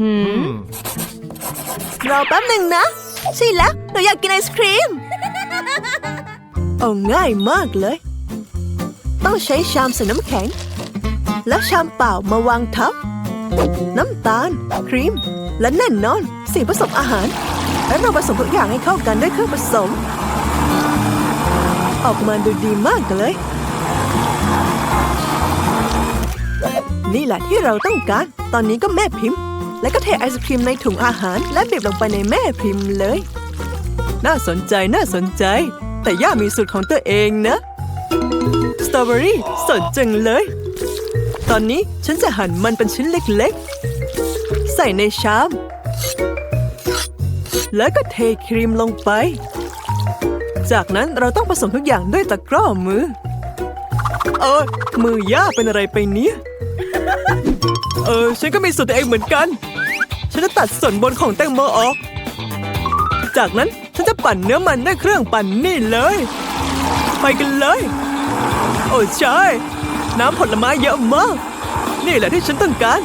หืมรอแป๊บหนึ่งนะ ใช่แล้วหนูอยากกินไอศครีม เอาง่ายมากเลย ต้องใช้ชามใส่น้ำแข็ง และชามเปล่ามาวางทับ น้ำตาล ครีม และแน่นอนสิ่งผสมอาหาร และเราผสมทุกอย่างให้เข้ากันด้วยเครื่องผสม ออกมาดูดีมากเลย นี่แหละที่เราต้องการ ตอนนี้ก็แม่พิมพ์ และก็เทไอศครีมในถุงอาหาร และบีบลงไปในแม่พิมพ์เลย น่าสนใจน่าสนใจ แต่ย่ามีสูตรของตัวเองนะสตรอเบอรี่สดจังเลย ตอนนี้ฉันจะหั่นมันเป็นชิ้นเล็กๆ ใส่ในชาม แล้วก็เทครีมลงไป จากนั้นเราต้องผสมทุกอย่างด้วยตะกร้อมือ เออมือย่าเป็นอะไรไปเนี่ย เออ ฉันก็มีสูตรตัวเองเหมือนกัน ฉันจะตัดส่วนบนของแตงโมออก จากนั้นฉันจะปั่นเนื้อมันด้วยเครื่องปั่นนี่เลย ไปกันเลย โอ้ใช่ น้ำผลไม้เยอะมาก นี่แหละที่ฉันต้องการ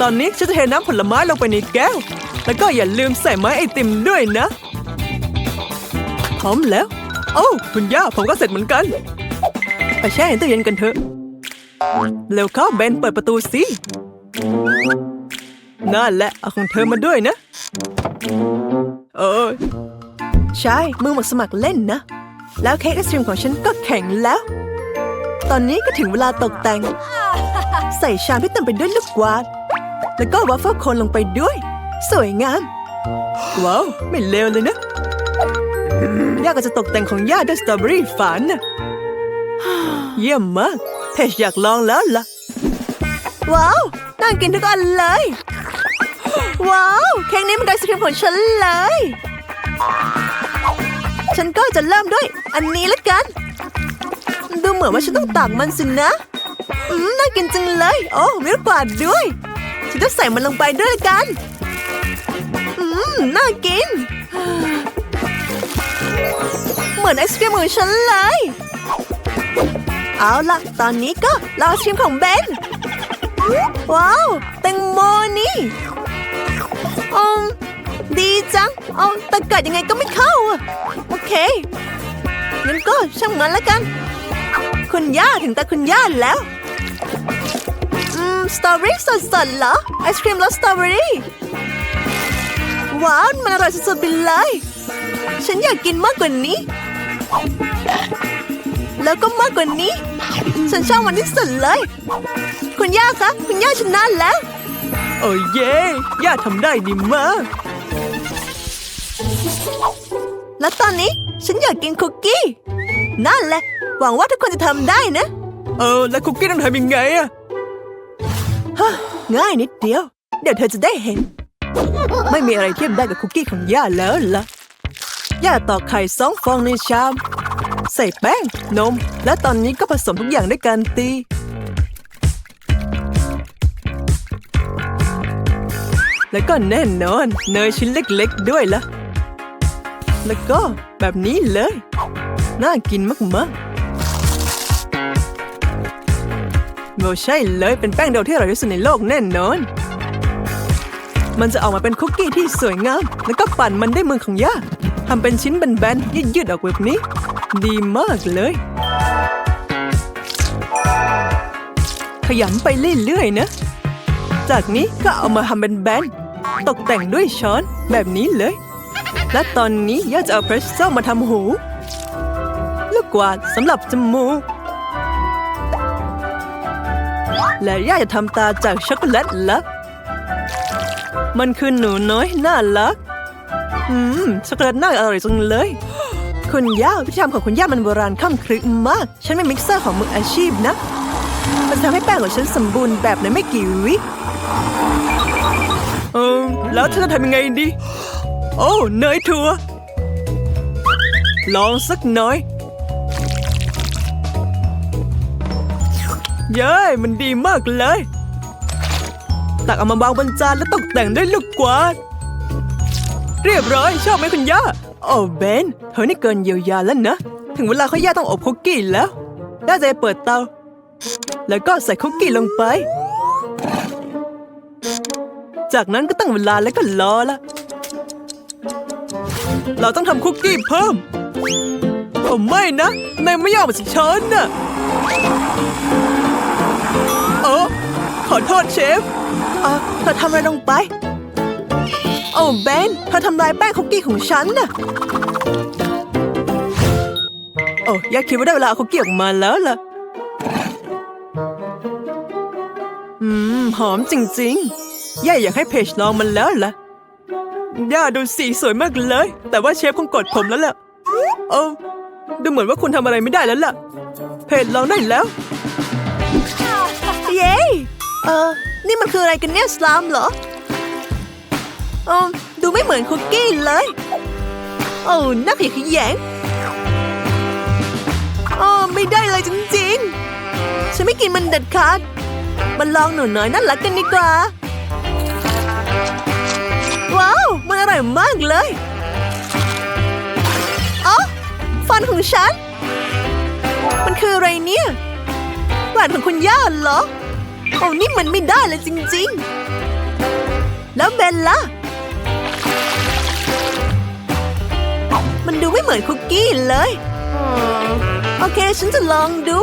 ตอนนี้ฉันจะเทน้ำผลไม้ลงไปในแก้ว แล้วก็อย่าลืมใส่ไม้ไอติมด้วยนะ พร้อมแล้ว โอ้คุณย่าผมก็เสร็จเหมือนกัน ไปแช่ในตู้เย็นกันเถอะ เร็วเข้าเบนเปิดประตูสิ นั่นแหละเอาของเธอมาด้วยนะ เออ ใช่ มือหมดสมัครเล่นนะ แล้วเค้กไอศครีมของฉันก็แข็งแล้ว ตอนนี้ก็ถึงเวลาตกแต่ง ใส่ชามที่เต็มไปด้วยลูกกวาด แล้วก็วัฟเฟิลโคนลงไปด้วย สวยงาม ว้าว ไม่เลวเลยนะ ย่าก็จะตกแต่งของย่าด้วยสตรอเบอรี่ฝานน่ะเยี่ยมมากเทชอยากลองแล้วล่ะ ว้าว น่ากินทุกอันเลย ว้าว เค้กนี้มันไอศครีมของฉันเลย ฉันก็จะเริ่มด้วย อันนี้ละกัน ดูเหมือนว่าฉันต้องตากมันสินะอืมน่ากินจังเลย โอ้มีลูกกวาดด้วยฉันจะใส่มันลงไปด้วยละกันอืมน่ากิน เหมือนไอศครีมของฉันเลย เอาล่ะ ตอนนี้ก็ลอชิมของเบนว้าวแตงโมนี่ ดีจัง เอาแต่กัดยังไงก็ไม่เข้าอะโอเค งั้นก็ช่างมันแล้วกัน คุณย่าถึงตาคุณย่าแล้ว อืม สตรอเบอรี่สดๆเหรอ ไอศครีมรสสตรอเบอรี่ว้าวมันอร่อยสุดๆไปเลย ฉันอยากกินมากกว่านี้ แล้วก็มากกว่านี้ ฉันชอบมันที่สุดเลย คุณย่าคะ คุณย่าชนะแล้ว โอ้เย่ย่าทำได้ดีมาก แล้วตอนนี้ฉันอยากกินคุกกี้ นั่นแหละ หวังว่าทุกคนจะทำได้นะ เออ แล้วคุกกี้ต้องทำยังไงอะฮะง่ายนิดเดียว เดี๋ยวเธอจะได้เห็น ไม่มีอะไรเทียบได้กับคุกกี้ของย่าแล้วล่ะ ย่าตอกไข่สองฟองในชาม ใส่แป้ง นม และตอนนี้ก็ผสมทุกอย่างด้วยการตี แล้วก็แน่นอน เนยชิ้นเล็กๆด้วยละ แล้วก็แบบนี้เลย น่ากินมากๆโมใช่เลยเป็นแป้งเดาที่อร่อยที่สุดในโลกแน่นอน มันจะออกมาเป็นคุกกี้ที่สวยงาม แล้วก็ปั่นมันด้วยมือของย่าทำเป็นชิ้นแบนๆยืดๆออกแบบนี้ ดีมากเลย ขยำไปเรื่อยๆนะ จากนี้ก็เอามาทำเป็นแบนตกแต่งด้วยช้อนแบบนี้เลย และตอนนี้ย่าจะเอาเพรสโซ่มาทำหู ลูกกวาดสำหรับจมูก และย่าจะทำตาจากช็อกโกแลตละมันคือหนูน้อยน่ารัก อืม ช็อกโกแลตน่าอร่อยจังเลย คุณย่าพิธีทำของคุณย่ามันโบราณข้ามครึกมาก ฉันเป็นมิกเซอร์ของมืออาชีพนะ มันทำให้แป้งของฉันสมบูรณ์แบบในไม่กี่วิ เออ แล้วฉันจะทำยังไงดี โอ้เนยถั่ว ลองสักหน่อย เย้ยมันดีมากเลย ตักเอามาวางบนจานแล้วตกแต่งด้วยลูกกวาด เรียบร้อยชอบไหมคุณย่า โอ้เบน เธอนี่เกินเยียวยาแล้วนะ ถึงเวลาเขาย่าต้องอบคุกกี้แล้วย่าจะเปิดเตา แล้วก็ใส่คุกกี้ลงไป จากนั้นก็ตั้งเวลาแล้วก็รอละ เราต้องทำคุกกี้เพิ่มโอ้ไม่นะนายไม่ยอมมาสิฉันน่ะเออขอโทษเชฟเออเธอทำอะไรลงไป โอ้เบนเธอทำลายแป้งคุกกี้ของฉันน่ะโอ้ยากคิดว่าได้เวลาเอาคุกกี้ออกมาแล้วล่ะอืม หอมจริงๆย่าอยากให้เพจลองมันแล้วล่ะ ย่าดูสีสวยมากเลย แต่ว่าเชฟคงกดผมแล้วล่ะเออดูเหมือนว่าคุณทำอะไรไม่ได้แล้วล่ะ เพจลองได้แล้ว เย้เออ นี่มันคืออะไรกันเนี่ยสลามเหรอเออดูไม่เหมือนคุกกี้เลยโอ้น่าขยะแขยงโอ้ไม่ได้เลยจริงๆ ฉันไม่กินมันเด็ดขาดมาลองหนูน้อยน่ารักกันดีกว่า ร่อยมากเลยอ๋อฟันของฉัน มันคืออะไรเนี่ยหวานของคุณย่าเหรอโอ้นี่มันไม่ได้เลยจริง ๆ แล้วเบนล่ะ มันดูไม่เหมือนคุกกี้เลย โอเค ฉันจะลองดู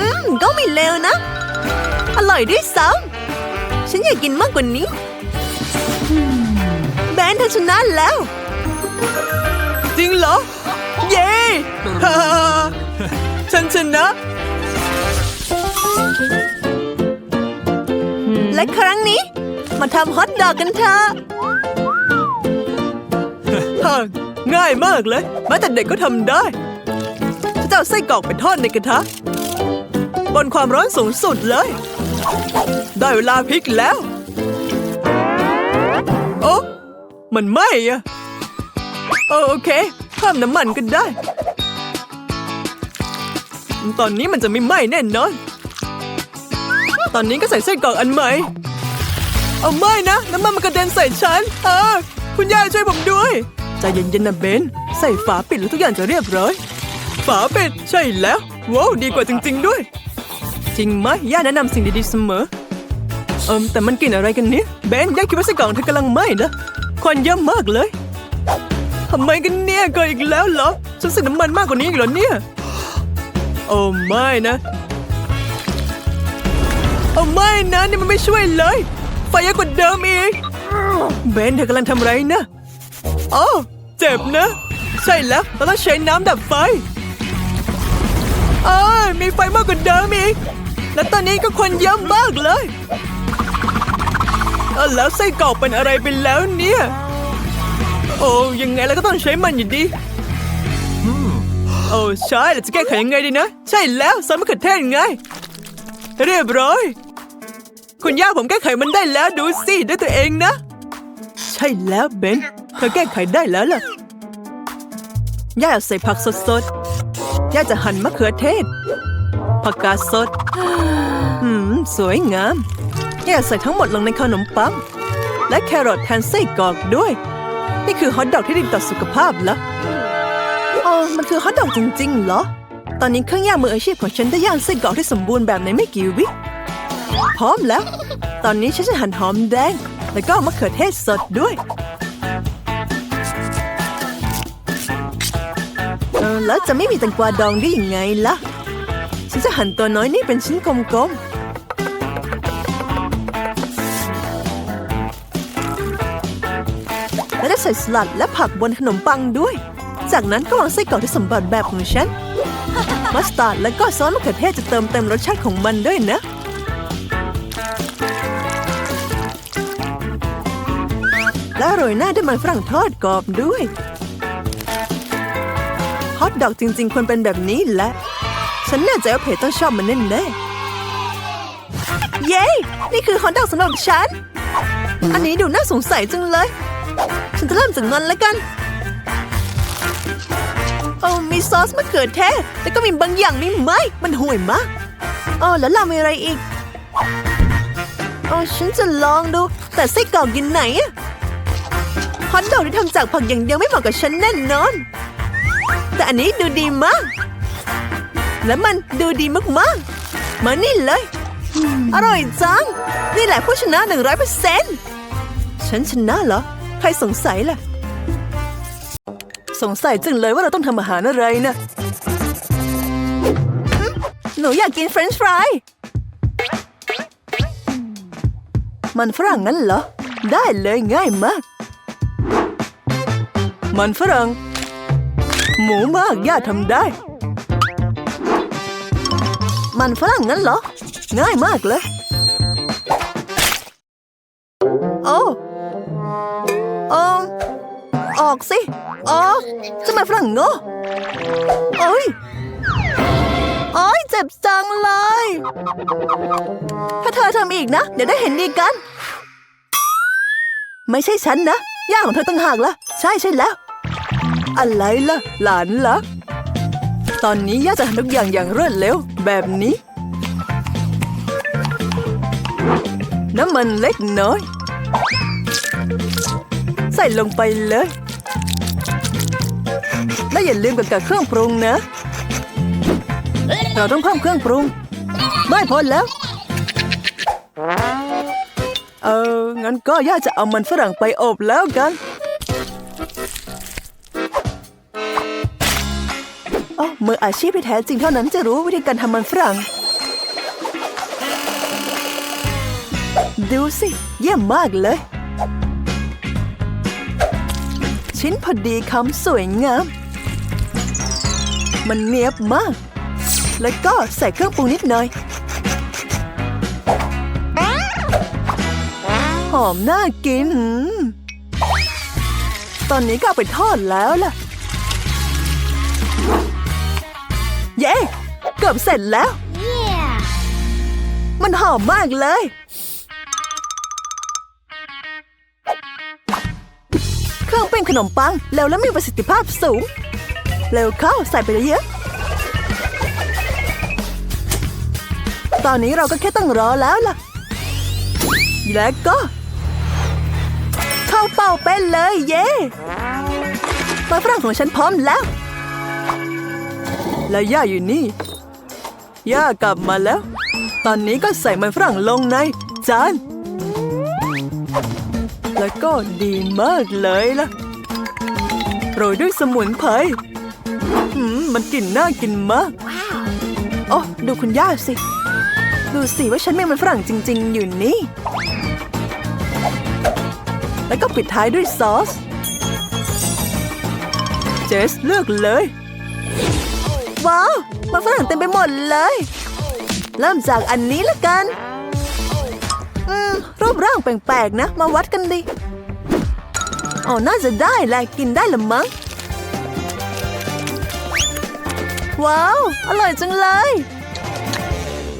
อืม ก็ไม่เลวนะ อร่อยด้วยซ้ำฉันอยากกินมากกว่านี้แบ นเธอชนะแล้ว จริงเหรอ เย้ฮ่าฉันชนะ และครั้งนี้ มาทำฮอทดอกกันเถอะฮ่าง่ายมากเลยแม้แต่เด็กก็ทำได้ฉันจะเอาไส้กรอกไปทอดในกระทะบนความร้อนสูงสุดเลย ได้เวลาพลิกแล้ว โอ้ มันไหม้อะโอเคเพิ่มน้ำมันก็ได้ ตอนนี้มันจะไม่ไหม้แน่นอน ตอนนี้ก็ใส่ไส้นกรอกอันใหม่ เอาไม่นะ น้ำมันมันกระเด็นใส่ฉัน เออ คุณยายช่วยผมด้วย ใจเย็นๆนะเบน ใส่ฝาปิดแล้วทุกอย่างจะเรียบร้อย ฝาปิดใช่แล้ว ว้าวดีกว่าจริง ๆ ด้วย จริงไหมย่าแนะนำสิ่งดีๆเสมอ เอิมแต่มันกลิ่นอะไรกันเนี่ยเบนย่าคิดว่าไส้กรอกเธอกำลังไหม้นะ ควันเยอะมากเลยทำไมกันเนี่ยเกิดอีกแล้วเหรอฉันใส่น้ำมันมากกว่านี้อีกเหรอเนี่ย โอ้ไม่นะโอ้ไม่นะนี่มันไม่ช่วยเลย ไฟเยอะกว่าเดิมอีกเบนเธอกำลังทำอะไรนะโอ้เจ็บนะ ใช่แล้วเราต้องใช้น้ำดับไฟเอ้ยมีไฟมากกว่าเดิมอีกและตอนนี้ก็ควันเยอะมากเลย แล้วไส้กรอกเป็นอะไรไปแล้วเนี่ย โอ้ยังไงเราก็ต้องใช้มันอยู่ดีโอ้ใช่เราจะแก้ไขยังไงดีนะ ใช่แล้วซอสมะเขือเทศไง เรียบร้อย คุณย่าผมแก้ไขมันได้แล้วดูสิด้วยตัวเองนะ ใช่แล้วเบนเธอแก้ไขได้แล้วล่ะย่าใส่ผักสดๆย่าจะหั่นมะเขือเทศผักกาดสด อืม สวยงาม ย่าใส่ทั้งหมดลงในขนมปัง และแครอทแทนไส้กรอกด้วย นี่คือฮอทดอกที่ดีต่อสุขภาพแล้วอ๋อมันคือฮอทดอกจริงๆเหรอ ตอนนี้เครื่องย่างมืออาชีพของฉันได้ย่างไส้กรอกที่สมบูรณ์แบบในไม่กี่วิพร้อมแล้ว ตอนนี้ฉันจะหั่นหอมแดง แล้วก็มะเขือเทศสดด้วยเออแล้วจะไม่มีแตงกวาดองได้ยังไงล่ะ ฉันจะหั่นตัวน้อยนี่เป็นชิ้นกลมๆ แล้วจะใส่สลัดและผักบนขนมปังด้วย จากนั้นก็วางไส้กรอกที่สมบูรณ์แบบของฉัน มัสตาร์ดและก็ซอสมะเขือเทศจะเติมเต็มรสชาติของมันด้วยนะ และโรยหน้าด้วยมันฝรั่งทอดกรอบด้วย ฮอทดอกจริง ๆ ควรเป็นแบบนี้แหละ ฉันแน่ใจว่าเพจต้องชอบมันแน่ๆเย้ นี่คือฮอทดอกสำหรับฉัน อันนี้ดูน่าสงสัยจังเลย ฉันจะเริ่มจากนั้นแล้วกันโอ้มีซอสมะเขือเทศแล้วก็มีบางอย่างไม่ไหมมันห่วยมากโอ้แล้วเรามีอะไรอีกโอ้ฉันจะลองดู แต่ไส้กรอกอยินไหนฮอทดอกที่ทำจากผักอย่างเดียวไม่เหมาะกับฉันแน่นอน แต่อันนี้ดูดีมาก และมันดูดีมากๆมานี่เลย อร่อยจัง นี่แหละผู้ชนะหนึ่งร้อยเปอร์เซ็นต์ฉันชนะเหรอ ครสงสัยล่ะ สงสัยจังเลยว่าเราต้องทำอาหารอะไรนะหนูอยากกินเฟรนช์ฟรายมันฝรั่งงั้นเหรอ ได้เลยง่ายมาก มันฝรั่ง หมูมากย่าทำได้ มันฝรั่งงั้นเหรอ ง่ายมากเลยอ้โอ้ อกสิออจะมาฝรั่งโง่โอ้ยโอ้ยเจ็บจังเลย ถ้าเธอทำอีกนะ เดี๋ยวได้เห็นดีกัน ไม่ใช่ฉันนะ ย่าของเธอต่างหากละใช่ใช่แล้ว อะไรล่ะ หลานลักตอนนี้ย่าจะทำทุกอย่างอย่างรวดเร็ว แบบนี้ น้ำมันเล็กน้อย ใส่ลงไปเลย และอย่าลืมกับกับเครื่องปรุงนะ เราต้องเพิ่มเครื่องปรุง ไม่พอแล้ว เออ งั้นก็ย่าจะเอามันฝรั่งไปอบแล้วกันโอ้มืออาชีพที่แท้จริงเท่านั้นจะรู้วิธีการทำมันฝรั่ง ดูสิ เยี่ยมมากเลย ชิ้นพอดีคำสวยงาม มันเนียบมาก แล้วก็ใส่เครื่องปรุงนิดหน่อย หอมน่ากินหืมตอนนี้ก็เอาไปทอดแล้วล่ะ เย้ เกือบเสร็จแล้ว มันหอมมากเลย เครื่องเป็นขนมปังเร็วและมีประสิทธิภาพสูง เร็วเข้าใส่ไปเยอะตอนนี้เราก็แค่ต้องรอแล้วล่ะ และก็ เข้าเป้าเป็นเลย เย้มาฝรั่งของฉันพร้อมแล้ว และย่าอยู่นี่ ย่ากลับมาแล้ว ตอนนี้ก็ใส่มันฝรั่งลงในจาน แล้วก็ดีมากเลยล่ะ โรยด้วยสมุนไพรหืมมันกลิ่นน่ากินมากโอ้ดูคุณย่าสิ ดูสิว่าฉันมีมันฝรั่งจริง ๆ อยู่นี่ แล้วก็ปิดท้ายด้วยซอส เจสเลือกเลย ว้าวมันฝรั่งเต็มไปหมดเลย เริ่มจากอันนี้ละกัน อืมรูปร่างแปลกๆนะ มาวัดกันดิ อ๋อน่าจะได้แหละกินได้ละมั้ง ว้าว อร่อยจังเลย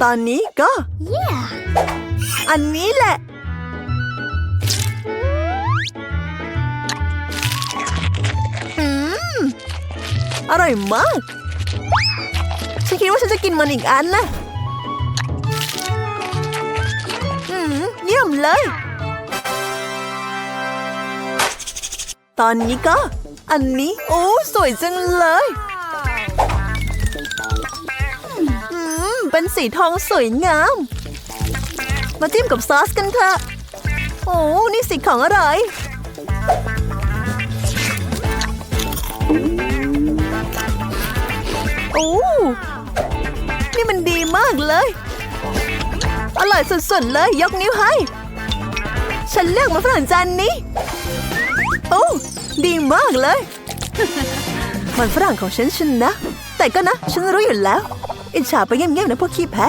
ตอนนี้ก็อันนี้แหละ อืม อร่อยมาก ฉันคิดว่าฉันจะกินมันอีกอันนะ อืม เยี่ยมเลย ตอนนี้ก็ อันนี้ โอ้สวยจังเลยอืมเป็นสีทองสวยงาม มาจิ้มกับซอสกันเถอะโอ้นี่สีของอร่อยโอ้นี่มันดีมากเลย อร่อยสุดๆเลยยกนิ้วให้ ฉันเลือกมาฝรั่งจานนี้ ดีมากเลย มันฝรั่งของฉันชนะ แต่ก็นะ ฉันรู้อยู่แล้ว อิจฉาไปเงียบๆนะพวกขี้แพ้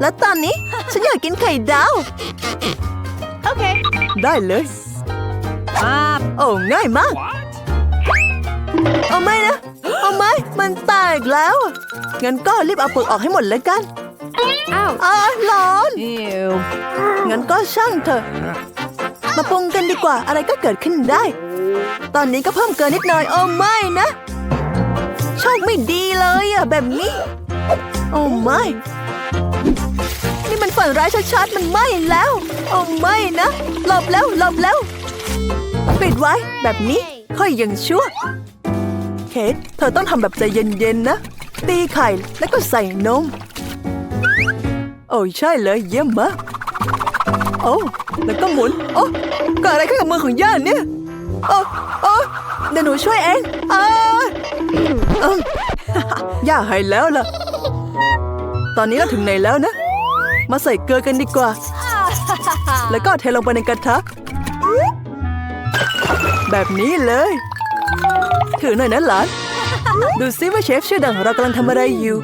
แล้วตอนนี้ฉันอยากกินไข่ดาว Okay. ได้เลย Ah, โอ้ง่ายมาก เอาไม่นะ เอาไม่ มันแตกแล้ว งั้นก็รีบเอาเปลือกออกให้หมดเลยกัน ow. อ้าร้อน Ew. งั้นก็ช่างเถอะ มาปรุงกันดีกว่าอะไรก็เกิดขึ้นได้ ตอนนี้ก็เพิ่มเกินนิดหน่อยโอ้ไม่นะโชคไม่ดีเลยอะแบบนี้ โอ้ไม่ นี่มันฝันร้ายชัดๆมันไหม้แล้ว โอ้ไม่นะหลบแล้วหลบแล้ว ปิดไว้แบบนี้ค่อยยังชั่ว เคทเธอต้องทำแบบใจเย็นๆนะ ตีไข่แล้วก็ใส่นม โอ้ใช่เลยเยี่ยมมากโอ้แล้วก็หมุนโอ้เกิดอะไรขึ้นกับมือของย่าเนี่ยโอ้โอ้เดี๋ยวหนูช่วยเองอาเอิ่มย่าหายแล้วล่ะ ตอนนี้เราถึงไหนแล้วนะ มาใส่เกลือกันดีกว่า แล้วก็เทลงไปในกระทะ แบบนี้เลย ถือหน่อยนะหลาน ดูซิว่าเชฟชื่อดังของเรากำลังทำอะไรอยู่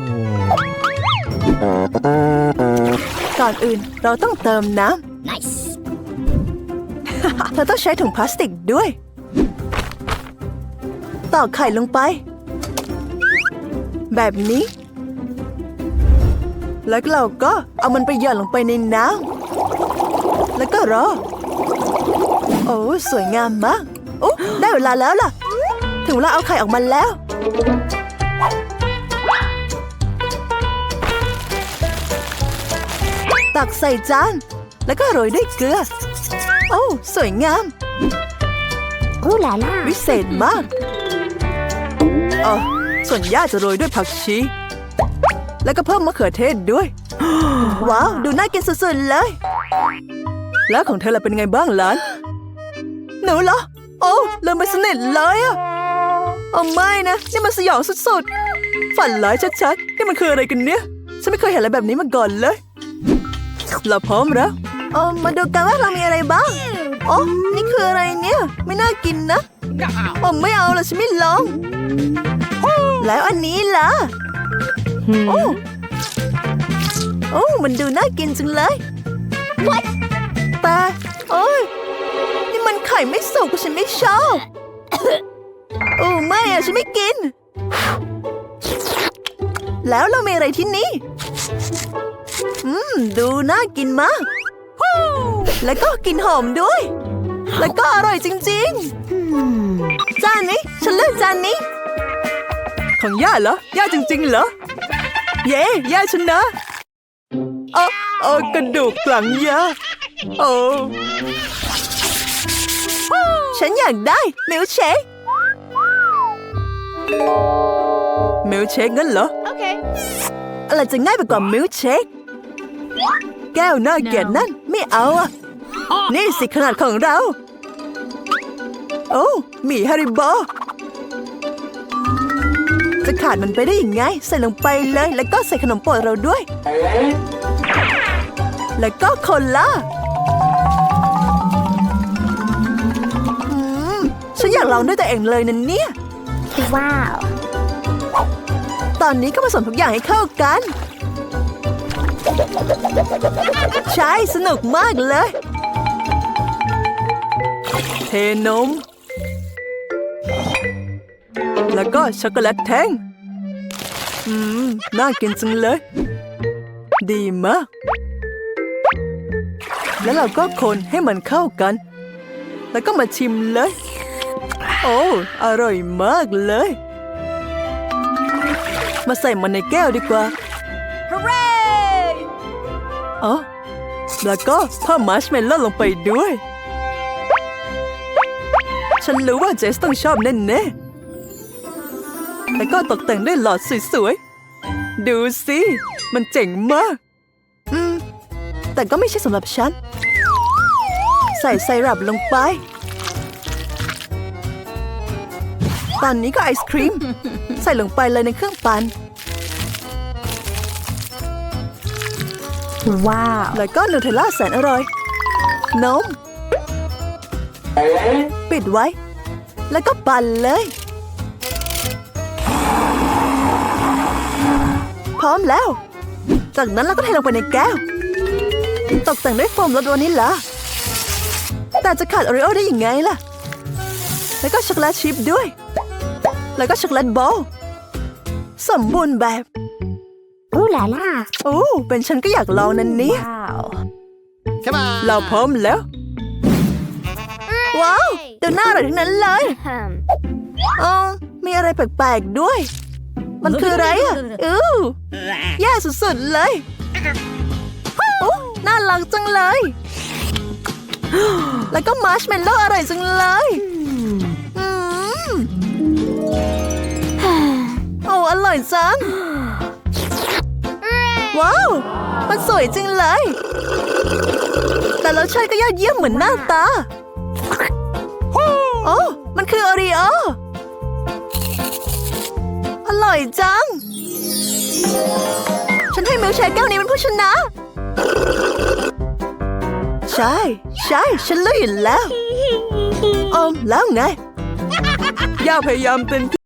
ก่อนอื่นเราต้องเติมน้ำ Nice. เธอต้องใช้ถุงพลาสติกด้วย ตอกไข่ลงไป แบบนี้ แล้วเราก็เอามันไปหย่อนลงไปในน้ำแล้วก็รอ โอ้สวยงามมากโอ้ได้เวลาแล้วล่ะ ถึงเวลาเอาไข่ออกมาแล้ว ตักใส่จาน แล้วก็โรยด้วยเกลือ โอ้สวยงาม Ooh la la. วิเศษมากเออส่วนย่าจะโรยด้วยผักชี แล้วก็เพิ่มมะเขือเทศด้วย ว้าว ดูน่ากินสุดๆเลย แล้วของเธอล่ะเป็นไงบ้างหลานหนูเหรอ โอ้ลืมไปสนิทเลยอะโอ้ไม่นะ นี่มันสยองสุดๆ ฝันร้ายชัดๆ นี่มันคืออะไรกันเนี่ย ฉันไม่เคยเห็นอะไรแบบนี้มาก่อนเลย เราพร้อมแล้วเออมาดูกันว่าเรามีอะไรบ้างโอ้นี่คืออะไรเนี่ย ไม่น่ากินนะ ผมไม่เอาละฉันไม่ลองแล้วอันนี้ล่ะโอ้โอ้มันดูน่ากินจังเลย What แต่โอ้ยนี่มันไข่ไม่สุกฉันไม่ชอบโอ้ไม่อะฉันไม่กิน แล้วเรามีอะไรที่นี่ อืม ดูน่ากินมาก แล้วก็กลินหอมด้วย แล้วก็อร่อยจริงๆ จานนี้ ฉันเลือกจานนี้ ของย่าเหรอย่าจริง ๆ เหรอ เย้ย่าชนะโอ้โอ้กระดูกหลังย่าโอ้ฉันอยากได้มิลค์เชคมิลค์เชคงั้นเหรอ Okay. อะไรจะง่ายไปกว่ามิลค์เชค แก้วน่าเกลียดนั่นไม่เอาอะนี่สิขนาดของเรา โอ้หมีฮาริโบจะขาดมันไปได้ยังไง ใส่ลงไปเลยแล้วก็ใส่ขนมโปรดเราด้วย แล้วก็โคนล่าอืมฉันอยากลองด้วยตัวเองเลยนะเนี่ย Wow. ตอนนี้ก็ผสมทุกอย่างให้เข้ากัน ใช่สนุกมากเลย เทนม แล้วก็ช็อกโกแลตแท่งอืม น่ากินจังเลย ดีมาก แล้วเราก็คนให้มันเข้ากัน แล้วก็มาชิมเลย โอ้ อร่อยมากเลย มาใส่มันในแก้วดีกว่า อ๋อแล้วก็เพิ่มมัชเมลโล่ลงไปด้วย ฉันรู้ว่าเจสต้องชอบแน่ๆแล้วก็ตกแต่งด้วยหลอดสวยๆ ดูสิ มันเจ๋งมาก อืม แต่ก็ไม่ใช่สำหรับฉัน ใส่ไซรัปลงไป ตอนนี้ก็ไอศครีม ใส่ลงไปเลยในเครื่องปั่น Wow. แล้วก็นูเทลล่าแสนอร่อย นม ปิดไว้ แล้วก็ปั่นเลย พร้อมแล้ว จากนั้นเราก็เทลงไปในแก้ว ตกแต่งด้วยโฟมรสวานิลลาแต่จะขาดโอรีโอได้ยังไงล่ะ แล้วก็ช็อกโกแลตชิพด้วย แล้วก็ช็อกโกแลตบอลสมบูรณ์แบบ Ooh la la. โอ้เป็นฉันก็อยากลองนั่นเนี่ย Wow. Come on. เราพร้อมแล้ว ว้าวดูน่าอร่อยทั้งนั้นเลยอ๋อมีอะไรแปลกๆด้วย มันคืออะไรอะอู้แย่สุดๆเลยโอ้น่ารักจังเลย แล้วก็มาร์ชเมลโล่อร่อยจังเลยอืมโอ้อร่อยจัง ว้าว มันสวยจริงเลย แต่รสชาติก็ยอดเยี่ยมเหมือนหน้าตา โอ้มันคือโอรีโออร่อยจัง ฉันให้มิลค์เชคแก้วนี้เป็นผู้ชนะ ใช่ ใช่ ฉันรู้อยู่แล้วอมแล้วไง ย่าพยายามเต็มที่